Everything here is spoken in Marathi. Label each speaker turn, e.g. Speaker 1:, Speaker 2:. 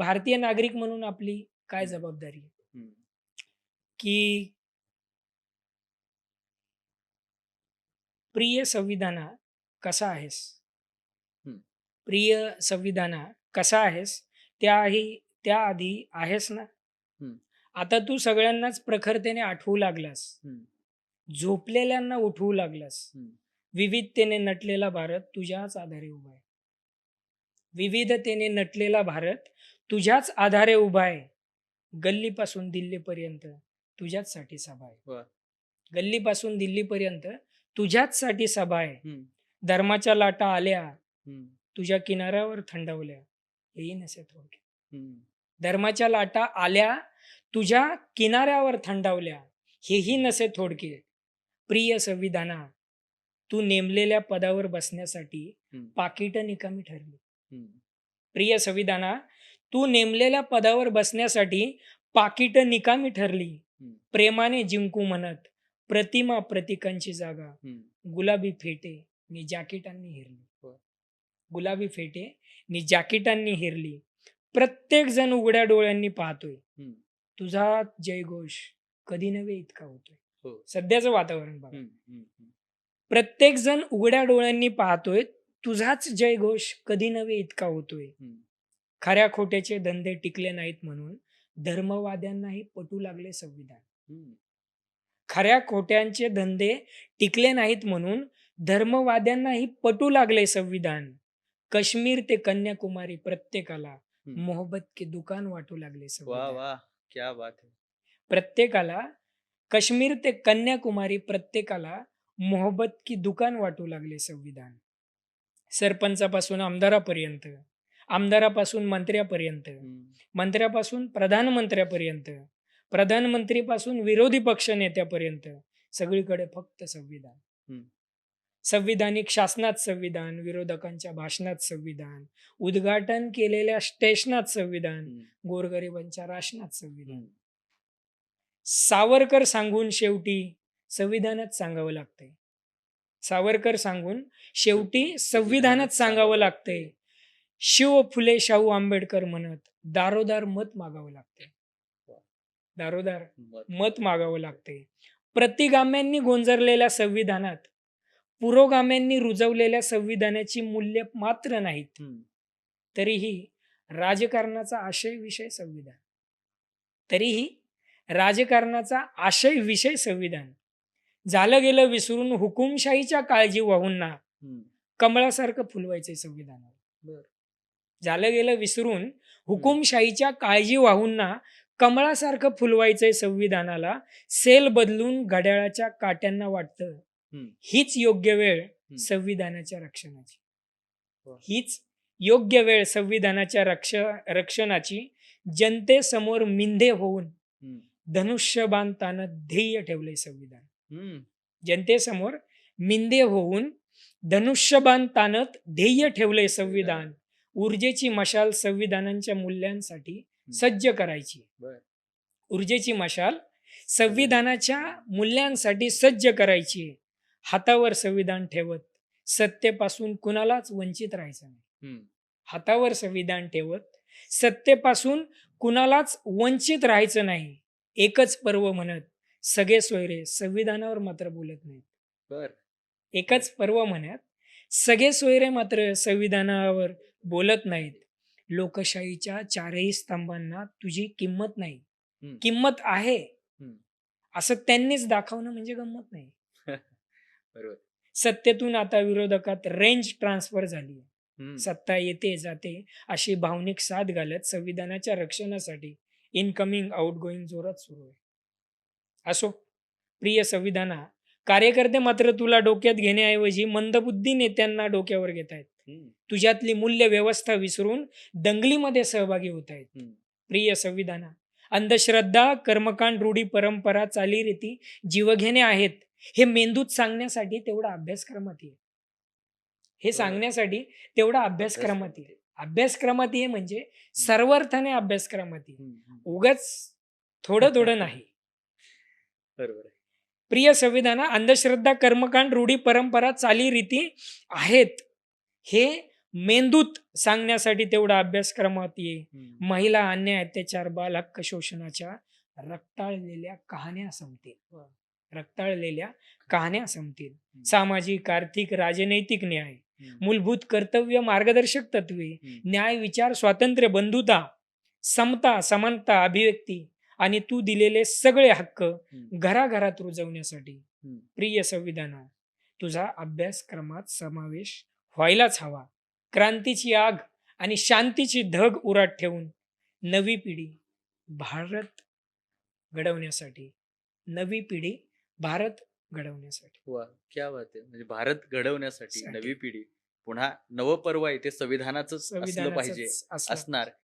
Speaker 1: भारतीय नागरिक म्हणून आपली काय जबाबदारी आहे? की प्रिय संविधाना कसा आहेस. प्रिय संविधाना कसा आहेस त्याही त्याआधी आहेस ना. आता तू सगळ्यांनाच प्रखरतेने आठवू लागलास. झोपलेल्यांना उठवू लागलास. विविधतेने नटलेला भारत तुझ्याच आधारे उभा आहे विविधतेने नटलेला भारत तुझ्याच आधारे उभा आहे गल्लीपासून दिल्लीपर्यंत तुझ्याचसाठी सभा आहे. गल्लीपासून दिल्लीपर्यंत तुझ्याचसाठी सभा आहे. धर्माच्या लाटा आल्या. तुझ्या किनाऱ्यावर थंडावल्या हेही नसे थोडक्यात. धर्माच्या लाटा आल्या तुझ्या किनाऱ्यावर थंडावल्या हेही नसे थोडके प्रिय संविधाना तू नेमलेल्या पदावर बसण्यासाठी. पाकिट निकामी ठरली. प्रिय संविधाना तू नेमलेल्या पदावर बसण्यासाठी पाकिट निकामी ठरली. प्रेमाने जिंकू म्हणत प्रतिमा प्रतीकांची जागा. गुलाबी फेटे नि जॅकेटांनी हिरली. गुलाबी फेटे नि जॅकेटांनी हिरली प्रत्येक जण उघड्या डोळ्यांनी पाहतोय. तुझा जयघोष कधी नव्हे इतका होतोय
Speaker 2: हो.
Speaker 1: सध्याचं वातावरण बघा. प्रत्येक जण उघड्या डोळ्यांनी पाहतोय तुझाच जयघोष कधी नव्हे इतका होतोय. खऱ्या खोट्याचे धंदे टिकले नाहीत म्हणून धर्मवाद्यांनाही पटू लागले संविधान. खऱ्या खोट्यांचे धंदे टिकले नाहीत म्हणून धर्मवाद्यांनाही पटू लागले संविधान. काश्मीर ते कन्याकुमारी प्रत्येकाला. मोहब्बत के दुकान वाटू लागले संविधान.
Speaker 2: क्या बात है.
Speaker 1: प्रत्येकाला काश्मीर ते कन्याकुमारी प्रत्येकाला मोहब्बत की दुकान वाटू लागले संविधान. सरपंचापासून आमदारापर्यंत. आमदारापासून मंत्र्यापर्यंत. मंत्र्यापासून प्रधानमंत्र्यापर्यंत प्रधानमंत्रीपासून विरोधी पक्ष नेत्यापर्यंत सगळीकडे फक्त संविधान. संविधानिक शासनात संविधान विरोधकांच्या भाषणात संविधान उद्घाटन केलेल्या स्टेशनात संविधान. गोरगरिबांच्या राशनात संविधान. सावरकर सांगून शेवटी संविधानात सांगावं लागतंय सावरकर सांगून शेवटी संविधानात सांगावं लागतंय शिव फुले शाहू आंबेडकर म्हणत दारोदार मत मागावं लागतंय दारोदार
Speaker 2: मत.
Speaker 1: मागावं लागते प्रतिगाम्यांनी गोंजरलेल्या संविधानात पुरोगाम्यांनी रुजवलेल्या संविधानाची मूल्य मात्र नाहीत. तरीही राजकारणाचा आशय विषय संविधान तरीही राजकारणाचा आशय विषय संविधान झालं गेलं विसरून हुकुमशाहीच्या काळजी वाहून ना. कमळासारखं फुलवायचंय संविधानाला. झालं गेलं विसरून हुकुमशाहीच्या काळजी वाहून कमळासारखं फुलवायचंय संविधानाला सेल बदलून घड्याळाच्या काट्यांना वाटतं. हीच योग्य वेळ संविधानाच्या रक्षणाची. हीच योग्य वेळ संविधानाच्या रक्ष रक्षणाची जनतेसमोर मिंधे होऊन
Speaker 2: हम्म.
Speaker 1: धनुष्यबाण ताणत ध्येय ठेवलंय संविधान. जनतेसमोर मिंदे होऊन धनुष्यबाण ताणत ध्येय ठेवलंय संविधान ऊर्जेची मशाल संविधानांच्या मूल्यांसाठी सज्ज करायची. ऊर्जेची मशाल संविधानाच्या मूल्यांसाठी सज्ज करायची. हातावर संविधान ठेवत सत्तेपासून कुणालाच वंचित राहायचं नाही. हातावर संविधान ठेवत सत्तेपासून कुणालाच वंचित राहायचं नाही एकच पर्व म्हणत सगळे सोयरे संविधानावर मात्र बोलत नाहीत
Speaker 2: बर
Speaker 1: एकच पर्व म्हणत सगळे सोयरे मात्र संविधानावर बोलत नाहीत. लोकशाहीच्या चारही स्तंभांना तुझी किंमत नाही. किंमत आहे. असं त्यांनीच दाखवणं म्हणजे गंमत नाही.
Speaker 2: बरोबर.
Speaker 1: सत्तेतून आता विरोधकात रेंज ट्रान्सफर झाली. सत्ता येते जाते अशी भावनिक साथ घालत संविधानाच्या रक्षणासाठी इनकमिंग आउट गोईंग जोरात सुरू आहे. असो. प्रिय संविधाना कार्यकर्ते मात्र तुला डोक्यात घेण्याऐवजी मंदबुद्धी नेत्यांना डोक्यावर घेत आहेत. तुझ्यातली मूल्य व्यवस्था विसरून दंगलीमध्ये सहभागी होत आहेत. प्रिय संविधाना अंधश्रद्धा कर्मकांड रूढी परंपरा चालीरीती जीवघेणे आहेत हे मेंदूत सांगण्यासाठी तेवढा अभ्यासक्रमात ये. हे सांगण्यासाठी तेवढा अभ्यासक्रमात ये. अभ्यासक्रमात ये म्हणजे सर्वार्थाने अभ्यासक्रमात ये.
Speaker 2: हम्म. हम्म.
Speaker 1: उगाच थोडं थोडं नाही.
Speaker 2: बरोबर आहे.
Speaker 1: प्रिय संविधाना अंधश्रद्धा कर्मकांड रूढी परंपरा चालीरीती आहेत. हे मेंदूत सांगण्यासाठी तेवढा अभ्यासक्रमात ये. महिला अन्याय अत्याचार बाल हक्क शोषणाच्या रक्ताळलेल्या कहाण्या संपतील. रक्ताळलेल्या कहाण्या संपतील. सामाजिक आर्थिक राजनैतिक न्याय. मूलभूत कर्तव्य मार्गदर्शक तत्वे. न्याय विचार स्वातंत्र्य बंधुता समता समानता अभिव्यक्ती आणि तू दिलेले सगळे हक्क. घराघरात रुजवण्यासाठी. प्रिय संविधाना तुझा अभ्यासक्रमात समावेश व्हायलाच हवा क्रांतीची आग आणि शांतीची धग उरात ठेवून नवी पिढी भारत घडवण्यासाठी नवी पिढी भारत घडवण्यासाठी
Speaker 2: वा क्या बात आहे म्हणजे भारत घडवण्यासाठी
Speaker 1: साठी.
Speaker 2: नवी पिढी पुन्हा नवपर्व आहे ते संविधानाच असलं पाहिजे असणार